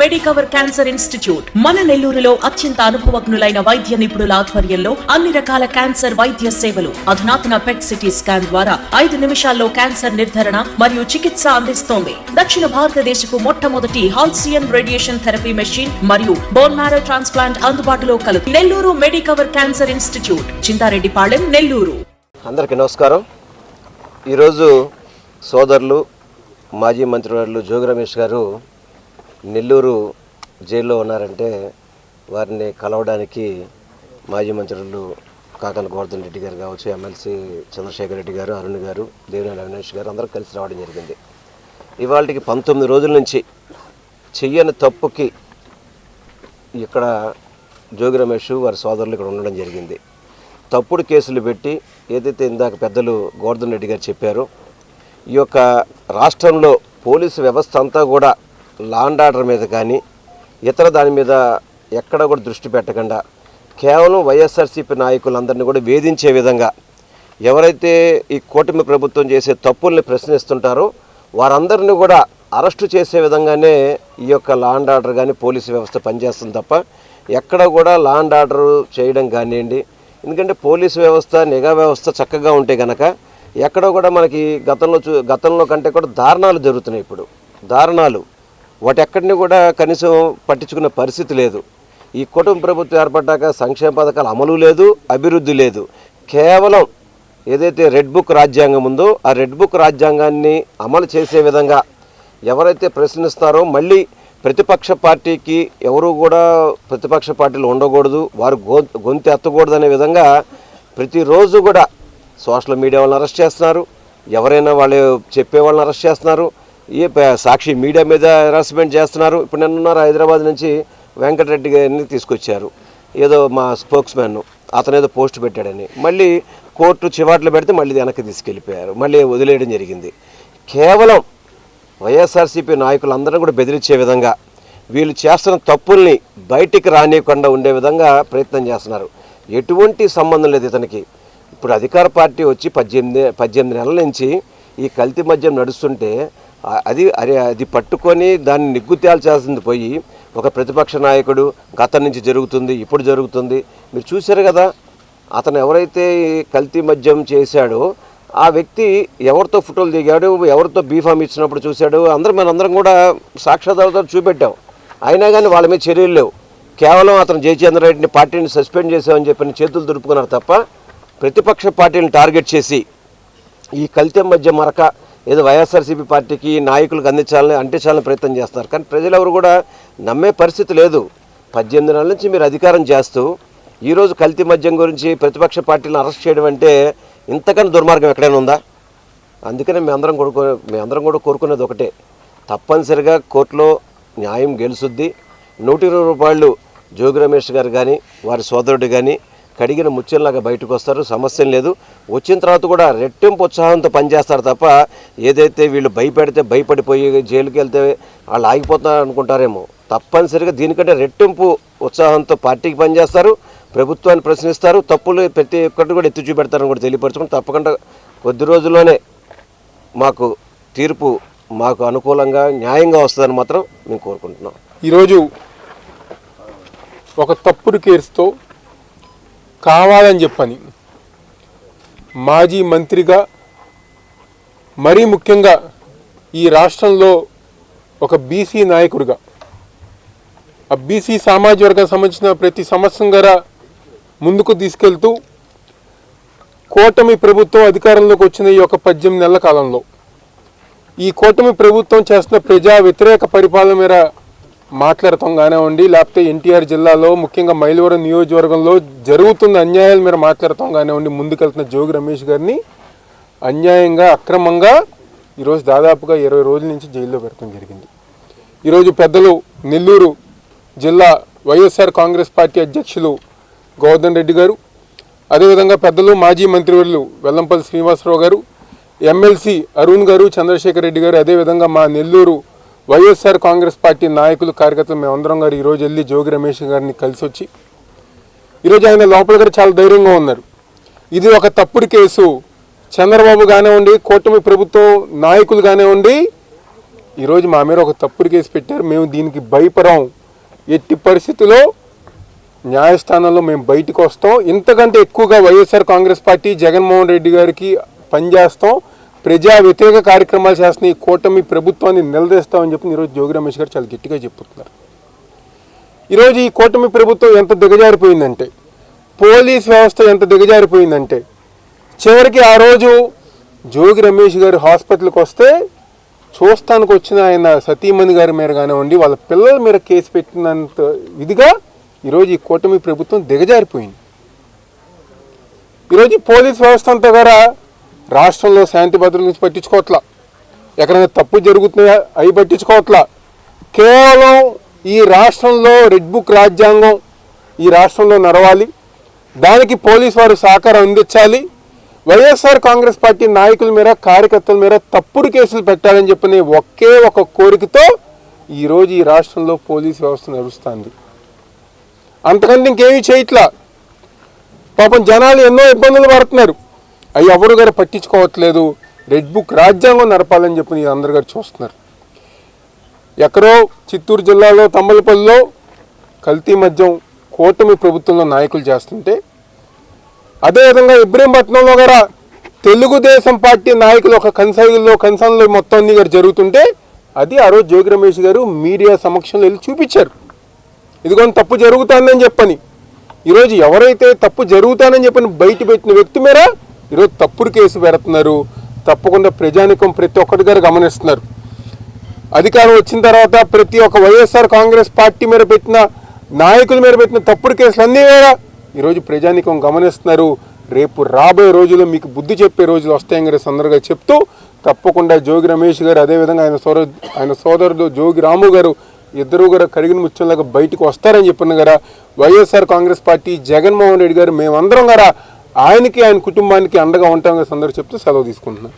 Medicover cancer institute మన నెల్లూరులో అత్యంత అనుభవజ్ఞులైన వైద్య నిపుణుల ఆధ్వర్యంలో అన్ని రకాల క్యాన్సర్ వైద్య సేవలు అధునాతన పెట్ సిటీ స్కాన్ ద్వారా ఐదు నిమిషాల్లో క్యాన్సర్ నిర్ధారణ మరియు చికిత్స అందిస్తోంది. దక్షిణ భారతదేశపు మొట్టమొదటి హాల్సియన్ రేడియేషన్ థెరపీ మెషిన్ మరియు బోన్ మ్యారో ట్రాన్స్ప్లాంట్ అందుబాటులో కలదు Nellore Medicover cancer institute Chintareddypalem Nellore. అందరికీ నమస్కారం. ఈరోజు సోదరులు మాజీ మంత్రివర్యులు జోగి రమేష్ గారు నెల్లూరు జైల్లో ఉన్నారంటే వారిని కలవడానికి మాజీ మంత్రులు కాకల గోవర్ధన్ రెడ్డి గారు కావచ్చు ఎమ్మెల్సీ చంద్రశేఖర్ రెడ్డి గారు అరుణ్ గారు దేవినేని అవినాష్ గారు అందరూ కలిసి రావడం జరిగింది. ఇవాళకి పంతొమ్మిది రోజుల నుంచి చెయ్యని తప్పుకి ఇక్కడ జోగి రమేష్ వారి సోదరులు ఇక్కడ ఉండడం జరిగింది. తప్పుడు కేసులు పెట్టి ఏదైతే ఇందాక పెద్దలు గోవర్ధన్ రెడ్డి గారు చెప్పారో ఈ యొక్క రాష్ట్రంలో పోలీసు వ్యవస్థ అంతా కూడా లాండ్ ఆర్డర్ మీద కానీ ఇతర దాని మీద ఎక్కడ కూడా దృష్టి పెట్టకుండా కేవలం వైఎస్ఆర్సీపీ నాయకులందరినీ కూడా వేధించే విధంగా ఎవరైతే ఈ కూటమి ప్రభుత్వం చేసే తప్పుల్ని ప్రశ్నిస్తుంటారో వారందరినీ కూడా అరెస్టు చేసే విధంగానే ఈ యొక్క లాండ్ ఆర్డర్ కానీ పోలీసు వ్యవస్థ పనిచేస్తుంది తప్ప ఎక్కడ కూడా లాండ్ ఆర్డర్ చేయడం కానివ్వండి ఎందుకంటే పోలీసు వ్యవస్థ నిఘా వ్యవస్థ చక్కగా ఉంటే గనక ఎక్కడో కూడా మనకి గతంలో చూ గతంలో కంటే కూడా దారుణాలు జరుగుతున్నాయి ఇప్పుడు. దారుణాలు. వాటెక్కడిని కూడా కనీసం పట్టించుకున్న పరిస్థితి లేదు. ఈ కుటుంబ ప్రభుత్వం ఏర్పడ్డాక సంక్షేమ పథకాలు అమలు లేదు అభివృద్ధి లేదు. కేవలం ఏదైతే రెడ్ బుక్ రాజ్యాంగం ఉందో ఆ రెడ్ బుక్ రాజ్యాంగాన్ని అమలు చేసే విధంగా ఎవరైతే ప్రశ్నిస్తారో మళ్ళీ ప్రతిపక్ష పార్టీకి ఎవరు కూడా ప్రతిపక్ష పార్టీలు ఉండకూడదు వారు గొ గొంతు ఎత్తకూడదు అనే విధంగా ప్రతిరోజు కూడా సోషల్ మీడియా వాళ్ళని అరెస్ట్ చేస్తున్నారు. ఎవరైనా వాళ్ళు చెప్పే వాళ్ళని అరెస్ట్ చేస్తున్నారు. ఈ సాక్షి మీడియా మీద హెరాస్మెంట్ చేస్తున్నారు. ఇప్పుడు నిన్నున్నారు హైదరాబాద్ నుంచి వెంకటరెడ్డి గారిని తీసుకొచ్చారు. ఏదో మా స్పోక్స్ మ్యాన్ అతను ఏదో పోస్ట్ పెట్టాడని. మళ్ళీ కోర్టు చివాట్లు పెడితే మళ్ళీ వెనక్కి తీసుకెళ్ళిపోయారు. మళ్ళీ వదిలేయడం జరిగింది. కేవలం వైఎస్ఆర్సీపీ నాయకులందరూ కూడా బెదిరించే విధంగా వీళ్ళు చేస్తున్న తప్పుల్ని బయటికి రానియకుండా ఉండే విధంగా ప్రయత్నం చేస్తున్నారు. ఎటువంటి సంబంధం లేదు ఇతనికి. ఇప్పుడు అధికార పార్టీ వచ్చి పద్దెనిమిది పద్దెనిమిది నెలల నుంచి ఈ కల్తీ మద్యం నడుస్తుంటే అది అరే అది పట్టుకొని దాన్ని నిగ్గు తేల్చాల్సింది పోయి ఒక ప్రతిపక్ష నాయకుడు గతం నుంచి జరుగుతుంది ఇప్పుడు జరుగుతుంది. మీరు చూశారు కదా అతను ఎవరైతే కల్తీ మద్యం చేశాడో ఆ వ్యక్తి ఎవరితో ఫోటోలు దిగాడు ఎవరితో బీఫామ్ ఇచ్చినప్పుడు చూశాడు అందరం మనందరం కూడా సాక్షాధారతో చూపెట్టాం. అయినా కానీ వాళ్ళ మీద చర్యలు లేవు. కేవలం అతను జయచంద్ర రెడ్డిని పార్టీని సస్పెండ్ చేసామని చెప్పిన చేతులు దులుపుకున్నారు తప్ప ప్రతిపక్ష పార్టీని టార్గెట్ చేసి ఈ కల్తీ మధ్య మరక ఏదో వైఎస్ఆర్సీపీ పార్టీకి నాయకులకు అందించాలని అంటించాలని ప్రయత్నం చేస్తారు కానీ ప్రజలు ఎవరు కూడా నమ్మే పరిస్థితి లేదు. పద్దెనిమిది నెలల నుంచి మీరు అధికారం చేస్తూ ఈరోజు కల్తీ మద్యం గురించి ప్రతిపక్ష పార్టీలను అరెస్ట్ చేయడం అంటే ఇంతకన్నా దుర్మార్గం ఎక్కడైనా ఉందా? అందుకనే మీ అందరం కోరుకో మీ అందరం కూడా కోరుకునేది ఒకటే. తప్పనిసరిగా కోర్టులో న్యాయం గెలుసుద్ది. నూట ఇరవై రూపాయలు జోగి రమేష్ గారు కానీ వారి సోదరుడు కానీ కడిగిన ముత్యంలాగా బయటకు వస్తారు. సమస్య లేదు. వచ్చిన తర్వాత కూడా రెట్టింపు ఉత్సాహంతో పనిచేస్తారు తప్ప ఏదైతే వీళ్ళు భయపెడితే భయపడిపోయి జైలుకి వెళ్తే వాళ్ళు ఆగిపోతున్నారు అనుకుంటారేమో. తప్పనిసరిగా దీనికంటే రెట్టింపు ఉత్సాహంతో పార్టీకి పనిచేస్తారు. ప్రభుత్వాన్ని ప్రశ్నిస్తారు. తప్పులు ప్రతి ఒక్కటి కూడా ఎత్తి చూపెడతారని కూడా తెలియపరచుకుని తప్పకుండా కొద్ది రోజుల్లోనే మాకు తీర్పు మాకు అనుకూలంగా న్యాయంగా వస్తుందని మాత్రం మేము కోరుకుంటున్నాం. ఈరోజు ఒక తప్పుడు కేసుతో కావాలని చెప్పని. మాజీ మంత్రిగా మరీ ముఖ్యంగా ఈ రాష్ట్రంలో ఒక బీసీ నాయకుడిగా ఆ బీసీ సామాజిక వర్గానికి సంబంధించిన ప్రతి సంవత్సరం గారా ముందుకు తీసుకెళ్తూ కూటమి ప్రభుత్వం అధికారంలోకి వచ్చిన ఈ యొక్క పద్దెనిమిది నెలల కాలంలో ఈ కూటమి ప్రభుత్వం చేస్తున్న ప్రజా వ్యతిరేక పరిపాలన మీద మాట్లాడటం ఉండి లేకపోతే ఎన్టీఆర్ జిల్లాలో ముఖ్యంగా మైలవరం నియోజకవర్గంలో జరుగుతున్న అన్యాయాల మీద మాట్లాడటం ఉండి ముందుకెళ్తున్న జోగి రమేష్ గారిని అన్యాయంగా అక్రమంగా ఈరోజు దాదాపుగా ఇరవై రోజుల నుంచి జైల్లో పెట్టడం జరిగింది. ఈరోజు పెద్దలు నెల్లూరు జిల్లా వైఎస్ఆర్ కాంగ్రెస్ పార్టీ అధ్యక్షులు గోవర్ధన్ రెడ్డి గారు అదేవిధంగా పెద్దలు మాజీ మంత్రివర్యులు వెల్లంపల్లి శ్రీనివాసరావు గారు ఎమ్మెల్సీ అరుణ్ గారు చంద్రశేఖర్ రెడ్డి గారు అదేవిధంగా మా నెల్లూరు వైఎస్ఆర్ కాంగ్రెస్ పార్టీ నాయకులు కార్యకర్తలు మేమందరం గారు ఈరోజు వెళ్ళి జోగి రమేష్ గారిని కలిసి వచ్చి ఈరోజు ఆయన లోపల గారు చాలా ధైర్యంగా ఉన్నారు. ఇది ఒక తప్పుడు కేసు. చంద్రబాబు కానివ్వండి కూటమి ప్రభుత్వం నాయకులు కానివ్వండి ఈరోజు మా మీద ఒక తప్పుడు కేసు పెట్టారు. మేము దీనికి భయపడం ఎట్టి పరిస్థితుల్లో న్యాయస్థానంలో మేము బయటకు వస్తాం. ఇంతకంటే ఎక్కువగా YSR Congress party Jaganmohan Reddy గారికి పనిచేస్తాం ప్రజా వ్యతిరేక కార్యక్రమాలు చేస్తున్న ఈ కూటమి ప్రభుత్వాన్ని నిలదీస్తామని చెప్పి ఈరోజు జోగి రమేష్ గారు చాలా గట్టిగా చెప్తున్నారు ఈరోజు ఈ కూటమి ప్రభుత్వం ఎంత దిగజారిపోయిందంటే పోలీస్ వ్యవస్థ ఎంత దిగజారిపోయిందంటే చివరికి ఆ రోజు జోగి రమేష్ గారు హాస్పిటల్కి వస్తే చూస్తానికి వచ్చిన ఆయన సతీమణి గారి మీద కానివ్వండి వాళ్ళ పిల్లల మీద కేసు పెట్టినంత ఇదిగా ఈరోజు ఈ కూటమి ప్రభుత్వం దిగజారిపోయింది. ఈరోజు పోలీస్ వ్యవస్థ అంతా కూడా రాష్ట్రంలో శాంతి భద్రత గురించి పట్టించుకోవట్లా. ఎక్కడైనా తప్పు జరుగుతున్నాయా? అవి పట్టించుకోవట్లా. కేవలం ఈ రాష్ట్రంలో రెడ్ బుక్ రాజ్యాంగం ఈ రాష్ట్రంలో నడవాలి. దానికి పోలీస్ వారు సహకారం అందించాలి. వైఎస్ఆర్ కాంగ్రెస్ పార్టీ నాయకుల మీద కార్యకర్తల మీద తప్పుడు కేసులు పెట్టాలని చెప్పిన ఒకే ఒక కోరికతో ఈరోజు ఈ రాష్ట్రంలో పోలీస్ వ్యవస్థ నడుస్తుంది. అంతకంటే ఇంకేమీ చేయట్లా. పాపం జనాలు ఎన్నో ఇబ్బందులు పడుతున్నారు. అవి ఎవరు గారు పట్టించుకోవట్లేదు. రెడ్ బుక్ రాజ్యాంగం నడపాలని చెప్పి అందరు గారు చూస్తున్నారు. ఎక్కడో చిత్తూరు జిల్లాలో తమ్మలపల్లిలో కల్తీ మద్యం కూటమి ప్రభుత్వంలో నాయకులు చేస్తుంటే అదేవిధంగా ఇబ్రహీంపట్నంలో కూడా తెలుగుదేశం పార్టీ నాయకులు ఒక కన్సైల్లో కన్సన్లో మొత్తం అన్ని గారు జరుగుతుంటే అది ఆ రోజు జోగి రమేష్ గారు మీడియా సమక్షంలో వెళ్ళి చూపించారు. ఇదిగోని తప్పు జరుగుతుందని చెప్పని. ఈరోజు ఎవరైతే తప్పు జరుగుతానని చెప్పని బయట పెట్టిన వ్యక్తి మీద ఈరోజు తప్పుడు కేసు పెడుతున్నారు. తప్పకుండా ప్రజానికం ప్రతి ఒక్కటి దగ్గర గమనిస్తున్నారు. అధికారం వచ్చిన తర్వాత ప్రతి ఒక్క వైఎస్ఆర్ కాంగ్రెస్ పార్టీ మీద పెట్టిన నాయకుల మీద పెట్టిన తప్పుడు కేసులు అన్నీ కూడా ఈరోజు ప్రజానికం గమనిస్తున్నారు. రేపు రాబోయే రోజుల్లో మీకు బుద్ధి చెప్పే రోజులు వస్తాయని గారి సందర్గా చెప్తూ తప్పకుండా జోగి రమేష్ గారు అదేవిధంగా ఆయన సోదరు ఆయన సోదరుడు జోగి రాము గారు ఇద్దరు కూడా కడిగిన ముచ్చంలాగా బయటకు వస్తారని చెప్పిన గారా YSR Congress party Jaganmohan Reddy గారు మేమందరం గారా ఆయనకి ఆయన కుటుంబానికి అండగా ఉంటాం సందర్భం చెప్తూ సెలవు తీసుకుంటున్నాను.